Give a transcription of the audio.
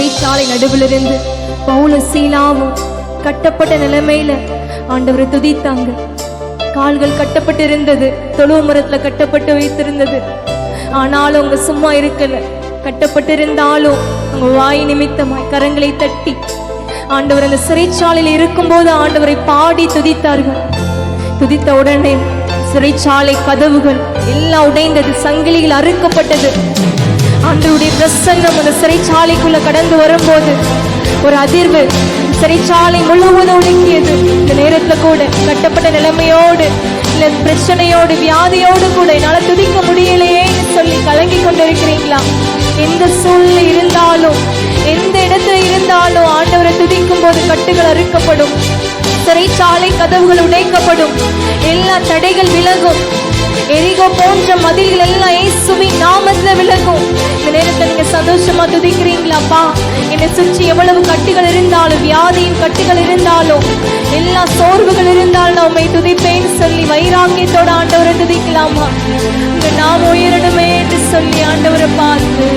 சிறைச்சாலை நடுவில் இருந்து பவுல சீலாவும் கட்டப்பட்ட நிலைமையில ஆண்டவரை துதித்தாங்க. கால்கள் கட்டப்பட்டு இருந்தது தொழுவு மரத்துல கட்டப்பட்டு வைத்திருந்தது. ஆனாலும் அவங்க சும்மா இருக்கல. கட்டப்பட்டு இருந்தாலும் அவங்க வாய் நிமித்தமாய் கரங்களை தட்டி ஆண்டவர் அந்த சிறைச்சாலையில் இருக்கும்போது ஆண்டவரை பாடி துதித்தார்கள். துதித்த உடனே சிறைச்சாலை கதவுகள் எல்லாம் உடைந்தது சங்கிலிகள் அறுக்கப்பட்டது. ஆண்டவருடைய பிரசன்னம் அந்த சிறைச்சாலைக்குள்ள கடந்து வரும்போது ஒரு அதிர்வு சிறைச்சாலை முழுவதும் ஒடுங்கியது. இந்த நேரத்தில் கூட கட்டப்பட்ட நிலைமையோடு இல்லை பிரச்சனையோடு வியாதியோடு கூட என்னால் துதிக்க முடியலையேன்னு சொல்லி கலங்கி கொண்டிருக்கிறீங்களா? எந்த சூழ்நிலை இருந்தாலும் எந்த இடத்துல இருந்தாலும் ஆண்டவரை துதிக்கும் போது கட்டுகள் அறுக்கப்படும். சிறைச்சாலை கதவுகள் உடைக்கப்படும். எல்லா தடைகள் விலகும். எரிகோ போன்ற மதில்கள் சந்தோஷமா துதிக்கிறீங்களாப்பா? என்னை சுற்றி எவ்வளவு கட்டுகள் இருந்தாலும் வியாதியின் கட்டுகள் இருந்தாலும் எல்லா சோர்வுகள் இருந்தாலும் நான் உண்மை துதிப்பேன்னு சொல்லி வைராக்கியத்தோட ஆண்டவரை துதிக்கலாமா? உங்க நாம் உயரணுமே என்று சொல்லி ஆண்டவரை பார்த்து